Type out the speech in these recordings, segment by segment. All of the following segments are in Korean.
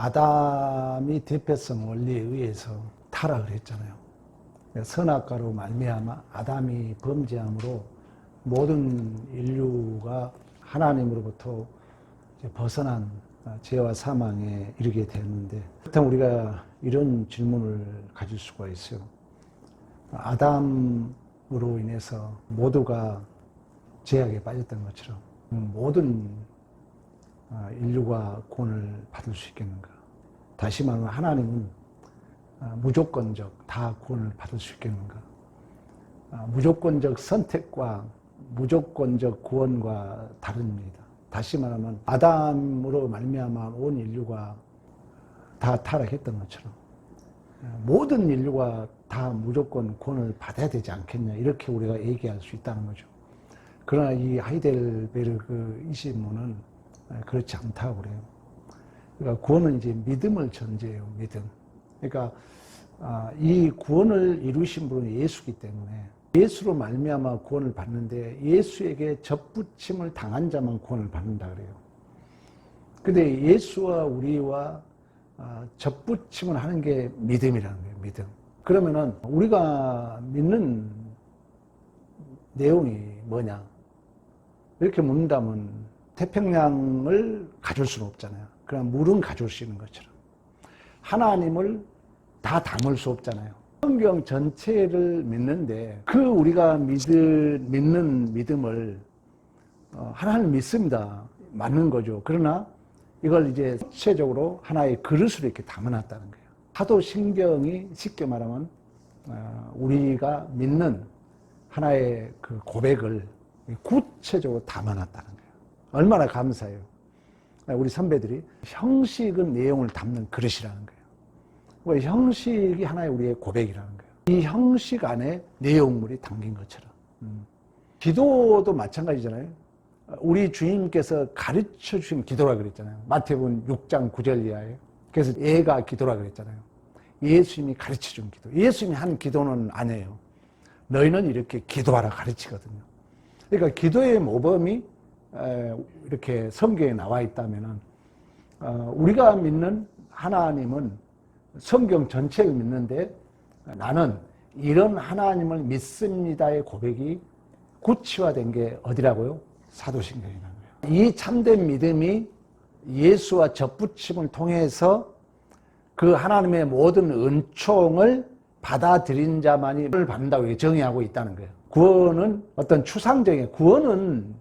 아담이 대표성 원리에 의해서 타락을 했잖아요. 선악과로 말미암아 아담이 범죄함으로 모든 인류가 하나님으로부터 벗어난 죄와 사망에 이르게 되었는데 그렇다면 우리가 이런 질문을 가질 수가 있어요. 아담으로 인해서 모두가 죄악에 빠졌던 것처럼 모든 아, 인류가 구원을 받을 수 있겠는가? 다시 말하면 하나님은 아, 무조건적 다 구원을 받을 수 있겠는가? 아, 무조건적 선택과 무조건적 구원과 다릅니다. 다시 말하면 아담으로 말미암아 온 인류가 다 타락했던 것처럼 모든 인류가 다 무조건 구원을 받아야 되지 않겠냐 이렇게 우리가 얘기할 수 있다는 거죠. 그러나 이 하이델베르그 이신문은 그렇지 않다고 그래요. 그러니까 구원은 이제 믿음을 전제해요. 믿음. 그러니까 아, 이 구원을 이루신 분은 예수기 때문에 예수로 말미암아 구원을 받는데 예수에게 접붙임을 당한 자만 구원을 받는다 그래요. 근데 예수와 우리와 아, 접붙임을 하는 게 믿음이라는 거예요. 믿음. 그러면은 우리가 믿는 내용이 뭐냐? 이렇게 묻는다면 태평양을 가질 수는 없잖아요. 그냥 물은 가질 수 있는 것처럼. 하나님을 다 담을 수 없잖아요. 성경 전체를 믿는데 그 우리가 믿을, 믿는 믿음을 어, 하나님 믿습니다. 맞는 거죠. 그러나 이걸 이제 구체적으로 하나의 그릇으로 이렇게 담아놨다는 거예요. 사도 신경이 쉽게 말하면 어, 우리가 믿는 하나의 그 고백을 구체적으로 담아놨다는 거예요. 얼마나 감사해요. 우리 선배들이 형식은 내용을 담는 그릇이라는 거예요. 왜 형식이 하나의 우리의 고백이라는 거예요. 이 형식 안에 내용물이 담긴 것처럼. 음. 기도도 마찬가지잖아요. 우리 주님께서 가르쳐 주신 기도라 그랬잖아요. 마태복음 6장 9절 이하에. 그래서 애가 기도라 그랬잖아요. 예수님이 가르쳐 준 기도. 예수님이 한 기도는 아니에요. 너희는 이렇게 기도하라 가르치거든요. 그러니까 기도의 모범이 이렇게 성경에 나와 있다면 어, 우리가 믿는 하나님은 성경 전체를 믿는데 나는 이런 하나님을 믿습니다의 고백이 구체화된 게 어디라고요? 사도신경이라는 거예요. 이 참된 믿음이 예수와 접붙임을 통해서 그 하나님의 모든 은총을 받아들인 자만이 받는다고 정의하고 있다는 거예요. 구원은 어떤 추상적인 구원은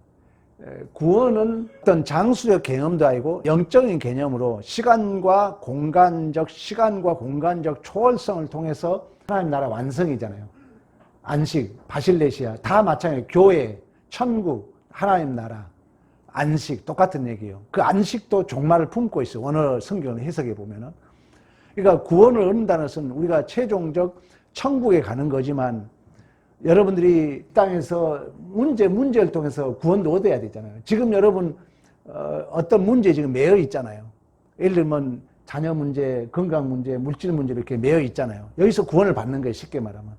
구원은 어떤 장수적 개념도 아니고 영적인 개념으로 시간과 공간적 시간과 공간적 초월성을 통해서 하나님 나라 완성이잖아요. 안식, 바실레시아 다 마찬가지예요. 교회, 천국, 하나님 나라, 안식 똑같은 얘기예요. 그 안식도 종말을 품고 있어요. 오늘 성경을 해석해 보면은. 그러니까 구원을 얻는다는 것은 우리가 최종적 천국에 가는 거지만 여러분들이 땅에서 문제, 문제를 통해서 구원도 얻어야 되잖아요. 지금 여러분, 어, 떤 문제 지금 매여 있잖아요. 예를 들면 자녀 문제, 건강 문제, 물질 문제 이렇게 매여 있잖아요. 여기서 구원을 받는 거예요. 쉽게 말하면.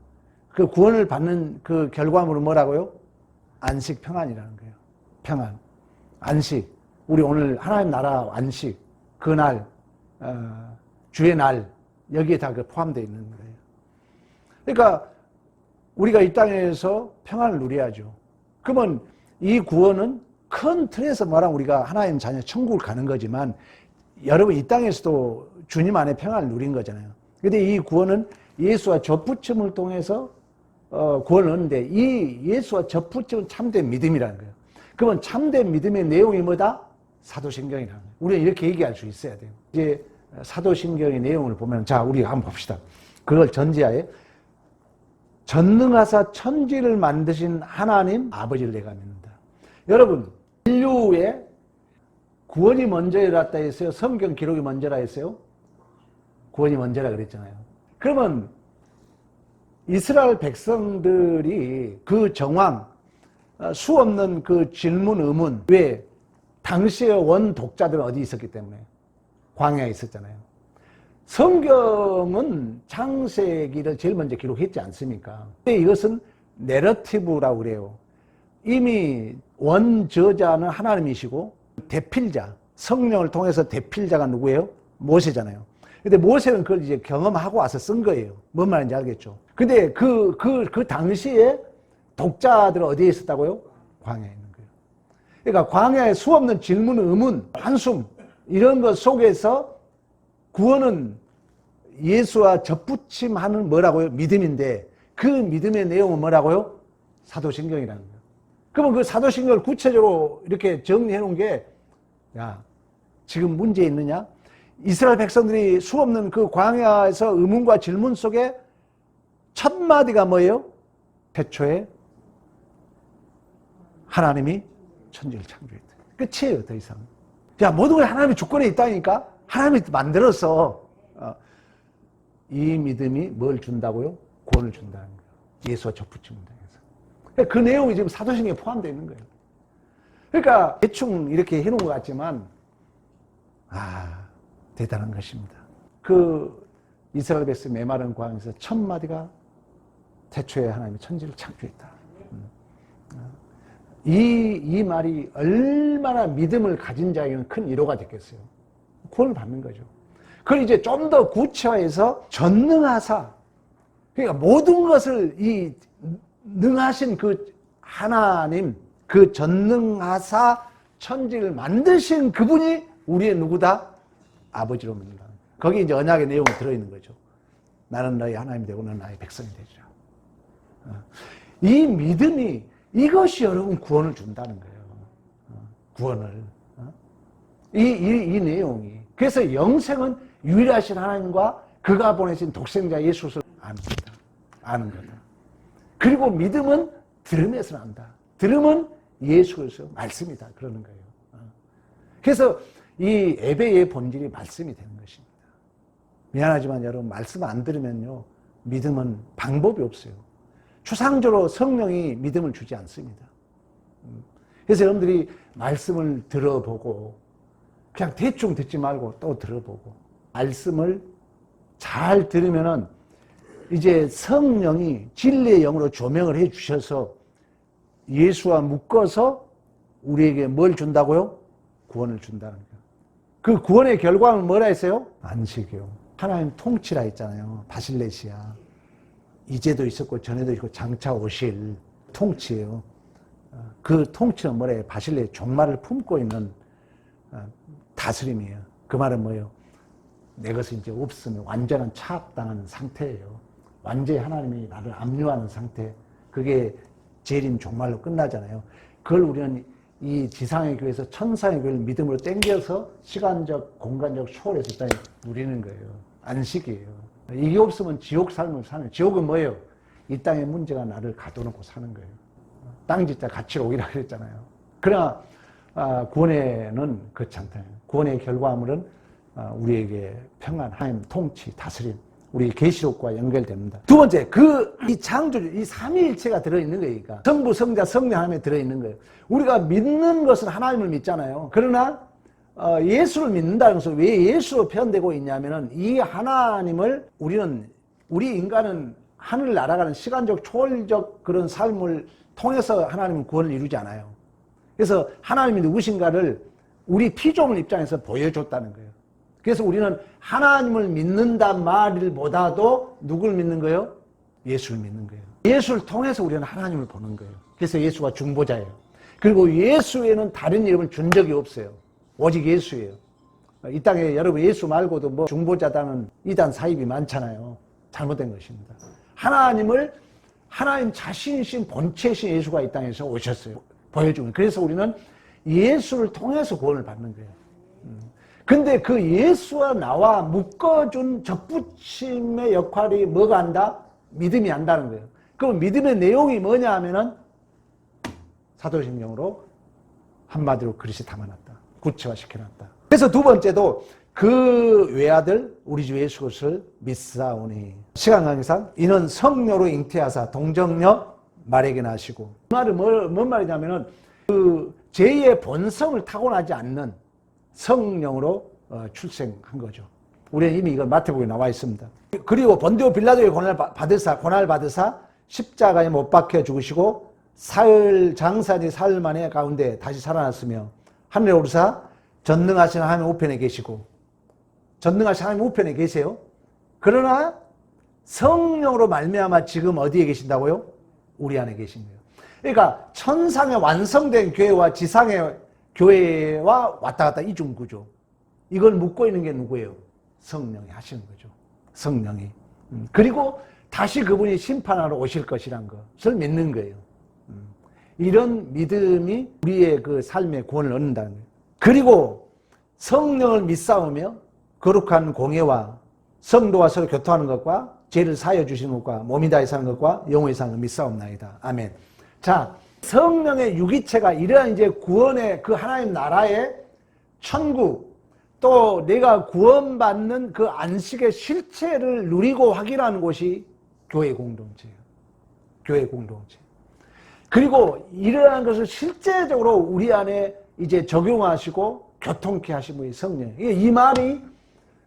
그 구원을 받는 그 결과물은 뭐라고요? 안식 평안이라는 거예요. 평안. 안식. 우리 오늘 하나님 나라 안식. 그날, 어, 주의 날. 여기에 다 그 포함되어 있는 거예요. 그러니까 우리가 이 땅에서 평안을 누려야죠. 그러면 이 구원은 큰 틀에서 말하면 우리가 하나님 자녀 천국을 가는 거지만 여러분 이 땅에서도 주님 안에 평안을 누린 거잖아요. 근데 이 구원은 예수와 접붙임을 통해서 어, 구원을 얻는데 이 예수와 접붙임은 참된 믿음이라는 거예요. 그러면 참된 믿음의 내용이 뭐다? 사도신경이라는 거예요. 우리는 이렇게 얘기할 수 있어야 돼요. 이제 사도신경의 내용을 보면 자, 우리 한번 봅시다. 그걸 전제하에 전능하사 천지를 만드신 하나님 아버지를 내가 믿는다. 여러분, 인류의 구원이 먼저 일어났다 했어요? 성경 기록이 먼저라 했어요? 구원이 먼저라 그랬잖아요. 그러면 이스라엘 백성들이 그 정황, 어, 수 없는 그 질문, 의문, 왜 당시의 원 독자들은 어디 있었기 때문에 광야에 있었잖아요. 성경은 창세기를 제일 먼저 기록했지 않습니까? 근데 이것은 내러티브라고 그래요. 이미 원 저자는 하나님이시고 대필자, 성령을 통해서 대필자가 누구예요? 모세잖아요. 근데 모세는 그걸 이제 경험하고 와서 쓴 거예요. 뭔 말인지 알겠죠? 근데 그, 그, 그 당시에 독자들은 어디에 있었다고요? 광야에 있는 거예요. 그러니까 광야에 수 없는 질문, 의문, 한숨, 이런 것 속에서 구원은 예수와 접붙임하는 뭐라고요? 믿음인데 그 믿음의 내용은 뭐라고요? 사도신경이라는 거예요. 그러면 그 사도신경을 구체적으로 이렇게 정리해 놓은 게, 야, 지금 문제 있느냐? 이스라엘 백성들이 수 없는 그 광야에서 의문과 질문 속에 첫 마디가 뭐예요? 태초에 하나님이 천지를 창조했다. 끝이에요, 더 이상. 야, 모든 걸 하나님의 주권에 있다니까? 하나님이 만들어서, 어, 이 믿음이 뭘 준다고요? 구원을 준다는 거예요. 예수와 접붙임을 통해서. 그러니까 그 내용이 지금 사도신경에 포함되어 있는 거예요. 그러니까 대충 이렇게 해놓은 것 같지만, 아, 대단한 것입니다. 그 이스라엘 백성 메마른 광에서 첫 마디가 태초에 하나님이 천지를 창조했다. 음. 이, 이 말이 얼마나 믿음을 가진 자에게는 큰 위로가 됐겠어요. 구원을 받는 거죠. 그걸 이제 좀 더 구체화해서 전능하사, 그러니까 모든 것을 이 능하신 그 하나님, 그 전능하사 천지를 만드신 그분이 우리의 누구다? 아버지로 믿는다. 거기 이제 언약의 내용이 들어있는 거죠. 나는 너희 하나님이 되고 너는 나의 백성이 되리라. 어. 이 믿음이 이것이 여러분 구원을 준다는 거예요. 어. 구원을. 어. 이, 이, 이 내용이. 그래서 영생은 유일하신 하나님과 그가 보내신 독생자 예수를 아는 거다. 아는 거다. 그리고 믿음은 들음에서 난다. 들음은 예수 그리스도 말씀이다. 그러는 거예요. 그래서 이 예배의 본질이 말씀이 되는 것입니다. 미안하지만 여러분 말씀 안 들으면요 믿음은 방법이 없어요. 추상적으로 성령이 믿음을 주지 않습니다. 음. 그래서 여러분들이 말씀을 들어보고 그냥 대충 듣지 말고 또 들어보고 말씀을 잘 들으면은 이제 성령이 진리의 영으로 조명을 해 주셔서 예수와 묶어서 우리에게 뭘 준다고요? 구원을 준다는 거예요. 그 구원의 결과는 뭐라 했어요? 안식이요. 하나님 통치라 했잖아요. 바실레시아. 이제도 있었고 전에도 있고 장차 오실 통치예요. 어, 그 통치는 뭐래요? 바실레 종말을 품고 있는 어, 다스림이에요. 그 말은 뭐예요? 내 것이 이제 없으면 완전한 차압당하는 상태예요. 완전히 하나님이 나를 압류하는 상태. 그게 재림 종말로 끝나잖아요. 그걸 우리는 이 지상의 교회에서 천상의 교회를 믿음으로 땡겨서 시간적, 공간적 초월해서 일단 누리는 거예요. 안식이에요. 이게 없으면 지옥 삶을 사는, 지옥은 뭐예요? 이 땅의 문제가 나를 가둬놓고 사는 거예요. 땅 짓자 같이 오기라 그랬잖아요. 그러나, 아, 구원에는 그렇지 않다. 구원의 결과물은 아, 우리에게 평안, 하나님 통치, 다스림, 우리 계시록과 연결됩니다. 두 번째, 그 이 창조주, 이 삼위일체가 들어있는 거니까 성부, 성자, 성령 하나님에 들어있는 거예요. 우리가 믿는 것은 하나님을 믿잖아요. 그러나 어, 예수를 믿는다는 것은 왜 예수로 표현되고 있냐면은 이 하나님을 우리는 우리 인간은 하늘 날아가는 시간적 초월적 그런 삶을 통해서 하나님은 구원을 이루지 않아요. 그래서 하나님이 누구신가를 우리 피조물 입장에서 보여줬다는 거예요. 그래서 우리는 하나님을 믿는단 말보다도 누굴 믿는 거예요? 예수를 믿는 거예요. 예수를 통해서 우리는 하나님을 보는 거예요. 그래서 예수가 중보자예요. 그리고 예수에는 다른 이름을 준 적이 없어요. 오직 예수예요. 이 땅에 여러분 예수 말고도 뭐 중보자다는 이단 사입이 많잖아요. 잘못된 것입니다. 하나님을 하나님 자신이신 본체신 예수가 이 땅에서 오셨어요. 보여주는. 그래서 우리는 예수를 통해서 구원을 받는 거예요. 근데 그 예수와 나와 묶어준 접붙임의 역할이 뭐가 한다? 믿음이 한다는 거예요. 그럼 믿음의 내용이 뭐냐 하면은 사도신경으로 한마디로 그릇이 담아놨다. 구체화시켜놨다. 그래서 두 번째도 그 외아들 우리 주 예수 그리스도를 믿사오니 시간 관계상 이는 성녀로 잉태하사 동정녀 말에게 나시고 그 말은 뭐, 뭔 말이냐면은 그 제2의 본성을 타고나지 않는 성령으로 어, 출생한 거죠. 우리는 이미 이걸 마태복음에 나와 있습니다. 그리고 본디오 빌라도의 고난을 받으사 고난을 받으사 십자가에 못 박혀 죽으시고 사흘 장사지 사흘 만에 가운데 다시 살아났으며 하늘에 오르사 전능하신 하나님 우편에 계시고 전능하신 하나님 우편에 계세요. 그러나 성령으로 말미암아 지금 어디에 계신다고요? 우리 안에 계신 거예요. 그러니까 천상의 완성된 교회와 지상의 교회와 왔다 갔다 이중 구조. 이걸 묻고 있는 게 누구예요? 성령이 하시는 거죠. 성령이. 음, 그리고 다시 그분이 심판하러 오실 것이란 것을 믿는 거예요. 음, 이런 믿음이 우리의 그 삶의 구원을 얻는다는 거예요. 그리고 성령을 믿사오며 거룩한 공예와 성도와 서로 교통하는 것과 죄를 사여 주시는 것과 몸이 사는 것과 사는 것 믿사옵나이다. 아멘. 자, 성령의 유기체가 이러한 이제 구원의 그 하나님 나라의 천국 또 내가 구원받는 그 안식의 실체를 누리고 확인하는 곳이 교회 공동체예요. 교회 공동체. 그리고 이러한 것을 실제적으로 우리 안에 이제 적용하시고 교통케 하신 분이 성령. 이 말이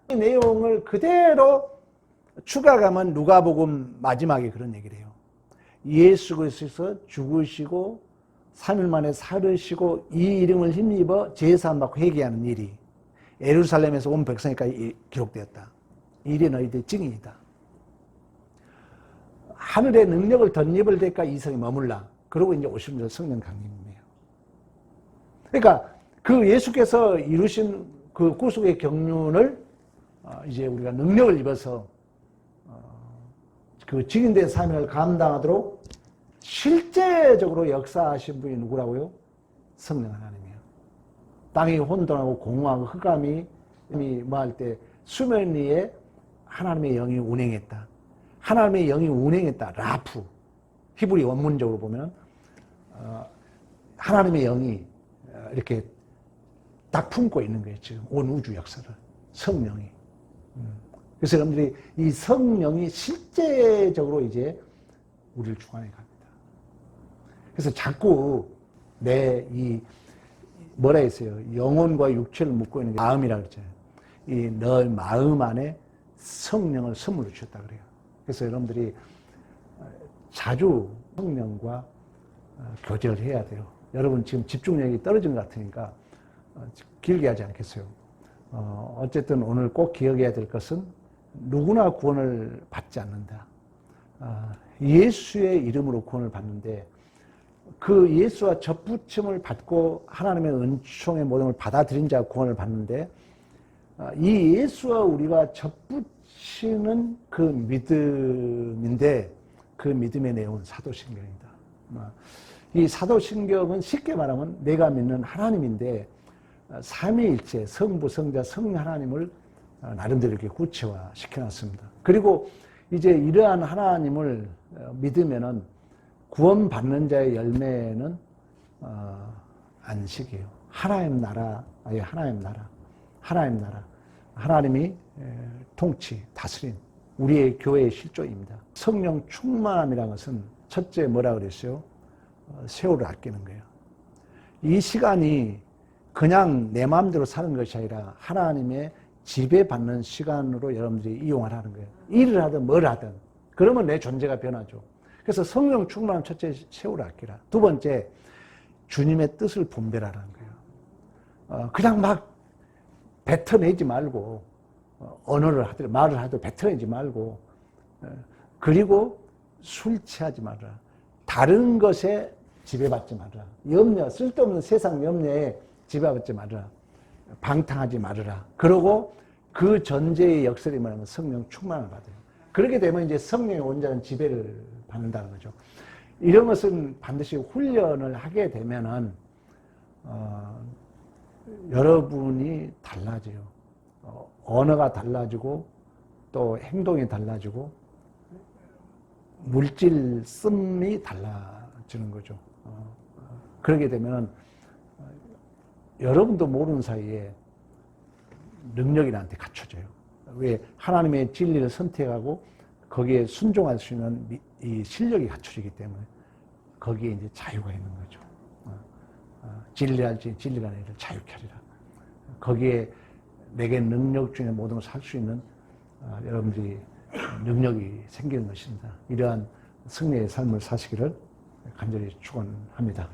이 내용을 그대로 추가가면 누가복음 마지막에 그런 얘기를 해요. 예수 그리스도께서 죽으시고 3일 만에 살으시고 이 이름을 힘입어 제사함 받고 회개하는 일이 예루살렘에서 온 백성에까지 기록되었다. 이 일이 너희들 증인이다. 하늘의 능력을 덧입을 때까 이성이 머물라. 그러고 이제 오시는 분 성령 강림이에요. 그러니까 그 예수께서 이루신 그 구속의 경륜을 어, 이제 우리가 능력을 입어서 어, 그 증인된 사명을 감당하도록 실제적으로 역사하신 분이 누구라고요? 성령 하나님이에요. 땅이 혼돈하고 공허하고 흑암이 뭐할 때 수면 위에 하나님의 영이 운행했다. 하나님의 영이 운행했다. 라프. 히브리 원문적으로 보면 어, 하나님의 영이 어, 이렇게 딱 품고 있는 거예요. 지금 온 우주 역사를 성령이. 음. 그래서 여러분들이 이 성령이 실제적으로 이제 우리를 주관해 갑니다. 그래서 자꾸 내 이 뭐라 했어요? 영혼과 육체를 묶고 있는 게 마음이라 그랬잖아요. 이너 마음 안에 성령을 선물로 주셨다 그래요. 그래서 여러분들이 자주 성령과 어, 교제를 해야 돼요. 여러분 지금 집중력이 떨어진 것 같으니까 어, 길게 하지 않겠어요. 어, 어쨌든 오늘 꼭 기억해야 될 것은 누구나 구원을 받지 않는다. 아, 예수의 이름으로 구원을 받는데 그 예수와 접붙임을 받고 하나님의 은총의 모든 걸 받아들인 자가 구원을 받는데 아, 이 예수와 우리가 접붙이는 그 믿음인데 그 믿음의 내용은 사도신경이다. 아, 이 사도신경은 쉽게 말하면 내가 믿는 하나님인데 아, 삼위일체 성부 성자 성령 하나님을 나름대로 이렇게 구체화 시켜놨습니다. 그리고 이제 이러한 하나님을 어, 믿으면은 구원받는 자의 열매는 어, 안식이에요. 하나님 나라의 하나님 나라, 하나님 나라, 하나님이 통치, 다스린 우리의 교회의 실조입니다. 성령 충만함이라는 것은 첫째 뭐라 그랬어요? 어, 세월을 아끼는 거예요. 이 시간이 그냥 내 마음대로 사는 것이 아니라 하나님의 지배받는 시간으로 여러분들이 이용하라는 거예요. 일을 하든 뭘 하든. 그러면 내 존재가 변하죠. 그래서 성령 충만한 첫째 세월 아끼라. 두 번째, 주님의 뜻을 분별하라는 거예요. 어, 그냥 막 뱉어내지 말고, 어, 언어를 하더라도, 말을 하더라도 뱉어내지 말고, 어, 그리고 술 취하지 말라. 다른 것에 지배받지 말라. 염려, 쓸데없는 세상 염려에 지배받지 말라. 방탕하지 말으라. 그러고 그 전제의 역설이 뭐냐면 성령 충만을 받아요. 그렇게 되면 이제 성령의 온전한 지배를 받는다는 거죠. 이런 것은 반드시 훈련을 하게 되면은 어, 여러분이 달라져요. 어, 언어가 달라지고 또 행동이 달라지고 물질 씀이 달라지는 거죠. 어, 그러게 되면 여러분도 모르는 사이에 능력이 나한테 갖춰져요. 왜 하나님의 진리를 선택하고 거기에 순종할 수 있는 이 실력이 갖춰지기 때문에 거기에 이제 자유가 있는 거죠. 어, 어, 진리할지 진리가 너희를 자유케 하리라. 거기에 내게 능력 중에 모든 걸 살 수 있는 어, 여러분들이 능력이 생기는 것입니다. 이러한 승리의 삶을 사시기를 간절히 축원합니다.